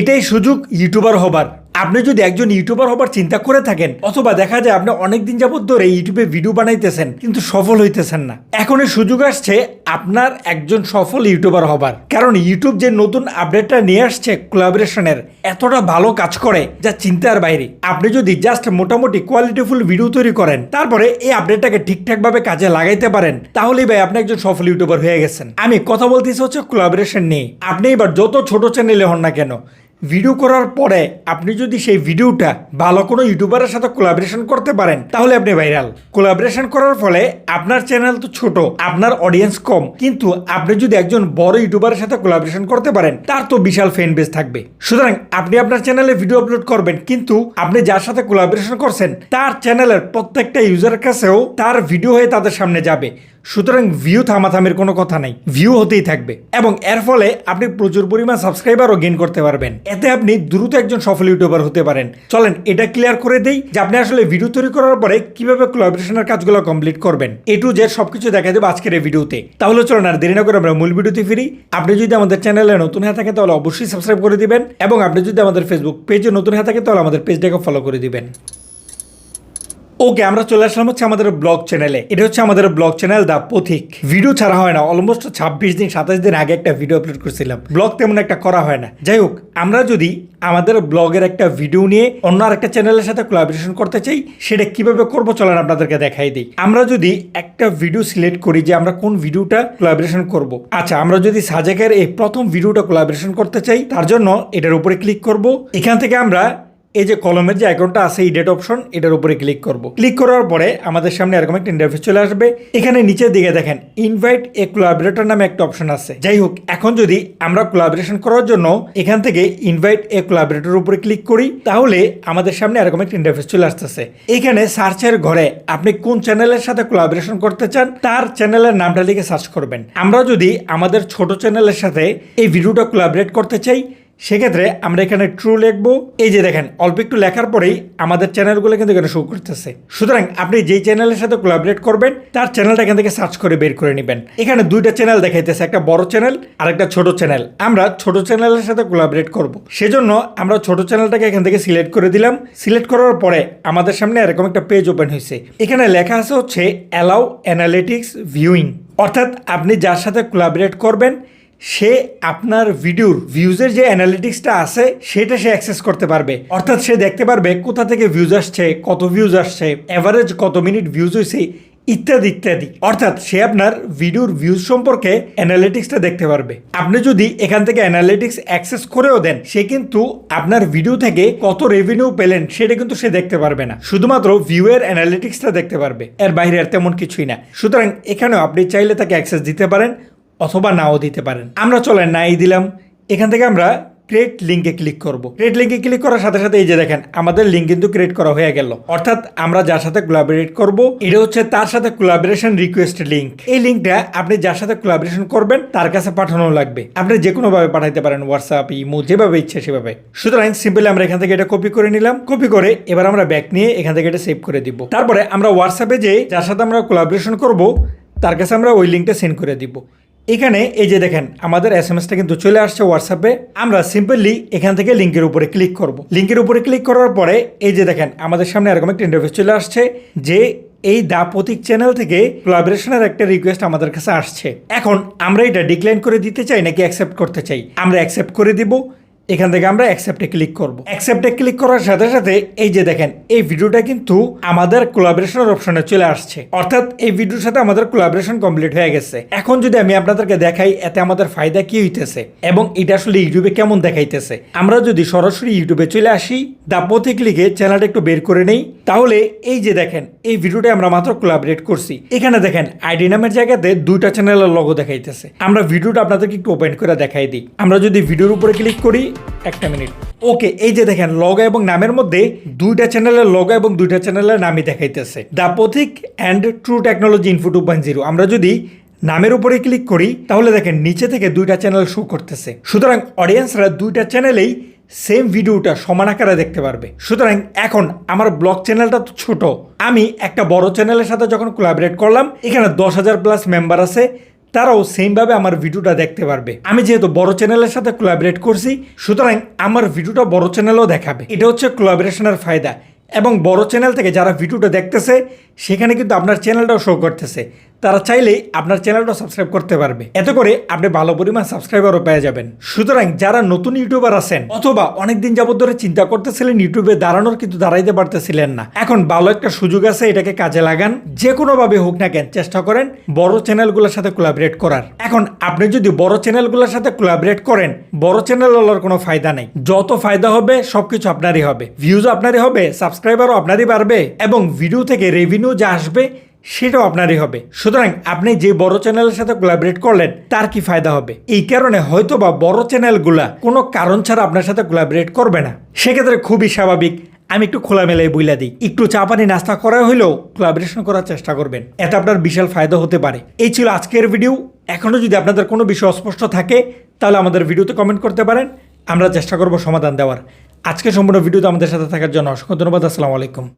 এটাই সুযোগ ইউটিউবার হবার। আপনি যদি একজন ইউটিউবার হবার চিন্তা করে থাকেন, অথবা দেখা যায় আপনি অনেকদিন যাবত ধরে ইউটিউবে ভিডিও বানাইতেছেন, কিন্তু সফল হইতেছেন না। এখন এই সুযোগ আসছে আপনার একজন সফল ইউটিউবার হবার। কারণ ইউটিউব যে নতুন আপডেটটা নিয়ে আসছে কোলাবোরেশনের এতটা ভালো কাজ করে যা চিন্তার বাইরে। আপনি যদি জাস্ট মোটামুটি কোয়ালিটিফুল ভিডিও তৈরি করেন, তারপরে এই আপডেটটাকে ঠিকঠাকভাবে কাজে লাগাইতে পারেন, তাহলেই ভাই আপনি একজন সফল ইউটিউবার হয়ে গেছেন। আমি কথা বলতেছি হচ্ছে কোলাবোরেশন নিয়ে। আপনি এবার যত ছোট চ্যানেলে হন না কেন ভিডিও করার পরে আপনি যদি সেই ভিডিওটা ভালো কোনো ইউটিউবারের সাথে কোলাবরেশন করতে পারেন, তাহলে আপনি ভাইরাল কোলাবরেশন করার ফলে আপনার চ্যানেল তো ছোট, আপনার অডিয়েন্স কম। কিন্তু আপনি যদি একজন বড় ইউটিউবারের সাথে কোলাবরেশন করতে পারেন, তার তো বিশাল ফ্যান বেস থাকবে। সুতরাং আপনি আপনার চ্যানেলে ভিডিও আপলোড করবেন, কিন্তু আপনি যার সাথে কোলাবরেশন করছেন, তার চ্যানেলের প্রত্যেকটা ইউজারের কাছেও তার ভিডিও হয়ে তাদের সামনে যাবে। সুতরাং ভিউ থামাথামের কোনো কথা নাই। ভিউ হতেই থাকবে। এবং এর ফলে আপনি প্রচুর পরিমাণ সাবস্ক্রাইবারও গেইন করতে পারবেন। এতে আপনি দ্রুত একজন সফল ইউটিউবার হতে পারেন। চলেন, এটা ক্লিয়ার করে দেই যে আপনি আসলে ভিডিও তৈরি করার পরে কীভাবে কোলাবোরেশনের কাজগুলো কমপ্লিট করবেন। এ টু জেড সবকিছু দেখা দেবো আজকের এই ভিডিওতে তাহলে চলুন, আর দেরি না করে আমরা মূল ভিডিওতে ফিরি। আপনি যদি আমাদের চ্যানেলে নতুন হয়ে থাকেন তাহলে অবশ্যই সাবস্ক্রাইব করে দিবেন। এবং আপনি যদি আমাদের ফেসবুক পেজে নতুন হয়ে থাকেন তাহলে আমাদের পেজটাকে ফলো করে দিবেন। ওকে আমরা চলে আসলাম হচ্ছে আমাদের ব্লগ চ্যানেলে এটা হচ্ছে আমাদের ব্লগ চ্যানেল দা পথিক ভিডিও ছাড়া হয় না অলমোস্ট ছাব্বিশ দিন, সাতাশ দিন আগে একটা ভিডিও আপলোড করছিলাম। ব্লগ তেমন একটা করা হয় না। যাই হোক, আমরা যদি আমাদের ব্লগের একটা ভিডিও নিয়ে অন্য আরেকটা চ্যানেলের সাথে কোলাবোরেশন করতে চাই, সেটা কীভাবে করব চলেন আপনাদেরকে দেখাই দিই। আমরা যদি একটা ভিডিও সিলেক্ট করি যে আমরা কোন ভিডিওটা কোলাবোরেশন করব। আচ্ছা আমরা যদি সাজেকের এই প্রথম ভিডিওটা কোলাবোরেশন করতে চাই, তার জন্য এটার উপরে ক্লিক করব। এখান থেকে আমরা এই যে কলমের যে আইকনটা আছে ইডেট অপশন এটার উপরে ক্লিক করব। ক্লিক করার পরে আমাদের সামনে এরকম একটা ইন্টারফেস চলে আসবে। এখানে নিচের দিকে দেখেন ইনভাইট এ কোলাবরেটর নামে একটা অপশন আছে। যাই হোক, এখন যদি আমরা কোলাবরেশন করার জন্য এখান থেকে ইনভাইট এ কোলাবরেটর উপরে ক্লিক করি, তাহলে আমাদের সামনে এরকম একটা ইন্টারফেস চলে আসতেছে। এখানে সার্চের ঘরে আপনি কোন চ্যানেলের সাথে কোলাবরেশন করতে চান, তার চ্যানেলের নামটা লিখে সার্চ করবেন। আমরা যদি আমাদের ছোট চ্যানেলের সাথে এই ভিডিওটা কোলাবরেট করতে চাই সেক্ষেত্রে আমরা এখানে ট্রু লিখব। এই যে দেখেন, অল্প একটু লেখার পরেই আমাদের চ্যানেলগুলো কিন্তু এখানে শো করতেছে। সুতরাং আপনি যেই চ্যানেলের সাথে কোলাবরেট করবেন, তার চ্যানেলটা এখান থেকে সার্চ করে বের করে নেবেন। এখানে দুইটা চ্যানেল দেখাইতেছে, একটা বড় চ্যানেল আর একটা ছোট চ্যানেল আমরা ছোট চ্যানেলের সাথে কোলাবরেট করব। সেজন্য আমরা ছোট চ্যানেলটাকে এখান থেকে সিলেক্ট করে দিলাম। সিলেক্ট করার পরে আমাদের সামনে এরকম একটা পেজ ওপেন হয়েছে এখানে লেখা আছে হচ্ছে অ্যালাউ অ্যানালিটিক্স ভিউইং অর্থাৎ আপনি যার সাথে কোলাবরেট করবেন সে আপনার ভিডিওর ভিউজের যে অ্যানালিটিক্সটা আছে, সেটা সে অ্যাক্সেস করতে পারবে। অর্থাৎ সে দেখতে পারবে কোথা থেকে ভিউজ আসছে, কত ভিউজ আসছে অ্যাভারেজ কত মিনিট ভিউজ হয়েছে ইত্যাদি ইত্যাদি। অর্থাৎ সে আপনার ভিডিওর ভিউজ সম্পর্কে অ্যানালিটিক্সটা দেখতে পারবে। আপনি যদি এখান থেকে অ্যানালিটিক্স অ্যাক্সেস করেও দেন, সে কিন্তু আপনার ভিডিও থেকে কত রেভিনিউ পেলেন, সেটা কিন্তু সে দেখতে পারবে না। শুধুমাত্র ভিউয়ের অ্যানালিটিক্সটা দেখতে পারবে। এর বাইরে আর তেমন কিছুই না। সুতরাং এখানেও আপনি চাইলে তাকে অ্যাক্সেস দিতে পারেন। অথবা নাও দিতে পারেন। আমরা চলেন নাই দিলাম। এখান থেকে আমরা ক্রিয়েট লিঙ্কে ক্লিক করব। ক্রিয়েট লিঙ্কে ক্লিক করার সাথে সাথে এই যে দেখেন, আমাদের লিঙ্ক কিন্তু ক্রিয়েট করা হয়ে গেল। অর্থাৎ আমরা যার সাথে কোলাবরেট করব, এটা হচ্ছে তার সাথে কোলাবরেশন রিকোয়েস্ট লিঙ্ক এই লিঙ্কটা আপনি যার সাথে কোলাবরেশন করবেন, তার কাছে পাঠানো লাগবে। আপনি যে কোনো ভাবে পাঠাইতে পারেন হোয়াটসঅ্যাপ ইমো যেভাবে ইচ্ছে সেভাবে। সুতরাং সিম্পলি আমরা এখান থেকে এটা কপি করে নিলাম। কপি করে এবার আমরা ব্যাক নিয়ে এখান থেকে এটা সেভ করে দিব। তারপরে আমরা হোয়াটসঅ্যাপে যে যার সাথে আমরা কোলাবরেশন করব, তার কাছে আমরা ওই লিঙ্কটা সেন্ড করে দিব। এখানে এই যে দেখেন, আমাদের এস এম এসটা কিন্তু চলে আসছে হোয়াটসঅ্যাপে আমরা সিম্পলি এখান থেকে লিঙ্কের উপরে ক্লিক করব। লিঙ্কের উপরে ক্লিক করার পরে এই যে দেখেন, আমাদের সামনে এরকম একটা ইন্টারভিউ চলে আসছে, যে এই দা প্রতীক চ্যানেল থেকে কোলাবোরেশনের একটা রিকোয়েস্ট আমাদের কাছে আসছে। এখন আমরা এটা ডিক্লাইন করে দিতে চাই নাকি অ্যাকসেপ্ট করতে চাই? আমরা অ্যাকসেপ্ট করে দিব। এখান থেকে আমরা অ্যাকসেপ্টে ক্লিক করব। অ্যাকসেপ্টে ক্লিক করার সাথে সাথে এই যে দেখেন, এই ভিডিওটা কিন্তু আমাদের কোলাবোরেশনের অপশনে চলে আসছে। অর্থাৎ এই ভিডিওর সাথে আমাদের কোলাবোরেশন কমপ্লিট হয়ে গেছে। এখন যদি আমি আপনাদেরকে দেখাই, এতে আমাদের ফায়দা কি হইতেছে এবং এটা আসলে ইউটিউবে কেমন দেখাইতেছে, আমরা যদি সরাসরি ইউটিউবে চলে আসি দা পথিক লিখে চ্যানেলটা একটু বের করে নেই, তাহলে এই যে দেখেন, এই ভিডিওটা আমরা মাত্র কোলাবরেট করছি। এখানে দেখেন আইডি নামের জায়গাতে দুইটা চ্যানেলের লগো দেখাইতেছে। আমরা ভিডিওটা আপনাদেরকে একটু ওপেন করে দেখাই দিই। আমরা যদি ভিডিওর উপরে ক্লিক করি একটা মিনিট। ওকে এই যে দেখেন লগো এবং নামের মধ্যে দুইটা চ্যানেলের লগো এবং দুইটা চ্যানেলের নামই দেখাইতেছে। The Pathik and true technology info two point zero আমরা যদি নামের উপরে ক্লিক করি, তাহলে দেখেন, নিচে থেকে দুইটা চ্যানেল শো করতেছে। সুতরাং অডিয়েন্সরা দুইটা চ্যানেলেই সেম ভিডিওটা সমান আকারে দেখতে পারবে। সুতরাং এখন আমার ব্লগ চ্যানেলটা তো ছোট। আমি একটা বড় চ্যানেলের সাথে যখন কোলাবরেট করলাম, এখানে দশ হাজার প্লাস মেম্বার আছে। তারাও সেমভাবে আমার ভিডিওটা দেখতে পারবে। আমি যেহেতু বড় চ্যানেলের সাথে কোলাবরেট করছি, সুতরাং আমার ভিডিওটা বড় চ্যানেলও দেখাবে। এটা হচ্ছে কোলাবরেশনের ফায়দা। এবং বড় চ্যানেল থেকে যারা ভিডিওটা দেখতেছে, সেখানে কিন্তু আপনার চ্যানেলটাও শো করতেছে। তারা চাইলেই আপনার চ্যানেলটা সাবস্ক্রাইব করতে পারবে। এতে করে আপনি ভালো পরিমাণ সাবস্ক্রাইবারও পেয়ে যাবেন। সুতরাং যারা নতুন ইউটিউবার আছেন, অথবা অনেকদিন যাবত ধরে চিন্তা করতেছিলেন ইউটিউবে দাঁড়ানোর কিন্তু দাঁড়াইতে পারতেছিলেন না, এখন ভালো একটা সুযোগ আছে এটাকে কাজে লাগান। যে কোনোভাবে হোক না কেন, চেষ্টা করেন বড় চ্যানেলগুলোর সাথে কোলাবরেট করার। এখন আপনি যদি বড় চ্যানেলগুলোর সাথে কোলাবরেট করেন, বড় চ্যানেলগুলোর কোনো ফায়দা নেই। যত ফায়দা হবে, সবকিছু আপনারই হবে। ভিউজ আপনারই হবে সাবস্ক্রাইবারও আপনারই বাড়বে, এবং ভিডিও থেকে রেভিনিউ যা আসবে সেটাও আপনারই হবে। সুতরাং আপনি যে বড় চ্যানেলের সাথে কোলাবরেট করলেন, তার কি ফায়দা হবে? এই কারণে হয়তো বা বড় চ্যানেলগুলা কোনো কারণ ছাড়া আপনার সাথে কোলাবরেট করবে না। সেক্ষেত্রে খুবই স্বাভাবিক, আমি একটু খোলামেলায় বইলা দিই। একটু চা পানি নাস্তা করা হলেও কোলাবরেশন করার চেষ্টা করবেন। এটা আপনার বিশাল ফায়দা হতে পারে। এই ছিল আজকের ভিডিও এখনও যদি আপনাদের কোনো বিষয় অস্পষ্ট থাকে, তাহলে আমাদের ভিডিওতে কমেন্ট করতে পারেন। আমরা চেষ্টা করব সমাধান দেওয়ার। আজকে সম্পূর্ণ ভিডিওতে আমাদের সাথে থাকার জন্য অসংখ্য ধন্যবাদ। আসসালামু আলাইকুম।